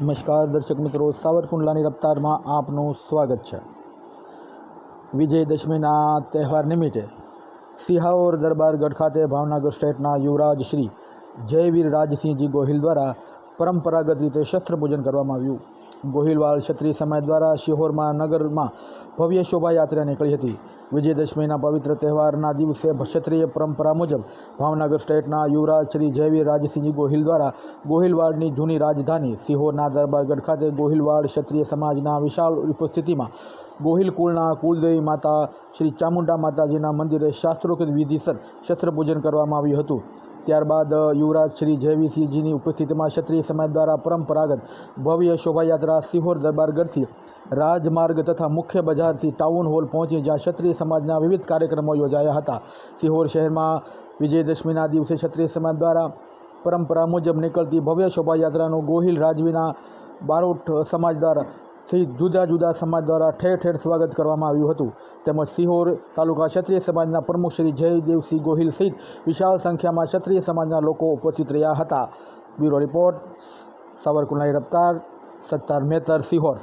નમસ્કાર દર્શક મિત્રો, સાવરકુંડલાની રફતારમાં આપનું સ્વાગત છે. વિજયદશમીના તહેવાર નિમિત્તે સિહાઓર દરબારગઢ ખાતે ભાવનગર સ્ટેટના યુવરાજ શ્રી જયવીર રાજસિંહજી ગોહિલ દ્વારા પરંપરાગત રીતે શસ્ત્રપૂજન કરવામાં આવ્યું. ગોહિલવાલ ક્ષત્રિય સમાજ દ્વારા શિહોરમાં નગરમાં ભવ્ય શોભાયાત્રા નીકળી હતી. વિજયદશમીના પવિત્ર તહેવારના દિવસે ક્ષત્રિય પરંપરા મુજબ ભાવનગર સ્ટેટના યુવરાજ શ્રી જયવીર રાજસિંહજી ગોહિલ દ્વારા ગોહિલવાડની જૂની રાજધાની સિહોરના દરબારગઢ ખાતે ગોહિલવાડ ક્ષત્રિય સમાજના વિશાળ ઉપસ્થિતિમાં ગોહિલ કુળના કુલદેવી માતા શ્રી ચામુંડા માતાજીના મંદિરે શાસ્ત્રોક્ત વિધિસર શસ્ત્રપૂજન કરવામાં આવ્યું હતું. ત્યારબાદ યુવરાજ શ્રી જયવીસિંહજીની ઉપસ્થિતિમાં ક્ષત્રિય સમાજ દ્વારા પરંપરાગત ભવ્ય શોભાયાત્રા સિહોર દરબારગઢથી રાજમાર્ગ તથા મુખ્ય બજારથી ટાઉન હોલ પહોંચી જ્યાં ક્ષત્રિય સમાજના વિવિધ કાર્યક્રમો યોજાયા હતા. સિહોર શહેરમાં વિજયદશમીના દિવસે ક્ષત્રિય સમાજ દ્વારા પરંપરા મુજબ નીકળતી ભવ્ય શોભાયાત્રાનું ગોહિલ રાજવીના બારોટ સમાજ દ્વારા સહિત જુદા જુદા સમાજ દ્વારા ઠેર ઠેર સ્વાગત કરવામાં આવ્યું હતું. તેમજ સિહોર તાલુકા ક્ષત્રિય સમાજના પ્રમુખ શ્રી જયદેવસિંહ ગોહિલ સહિત વિશાળ સંખ્યામાં ક્ષત્રિય સમાજના લોકો ઉપસ્થિત રહ્યા હતા. બ્યુરો રિપોર્ટ, સાવરકુંડલાની રફતાર, સત્તાર મેતર, સિહોર.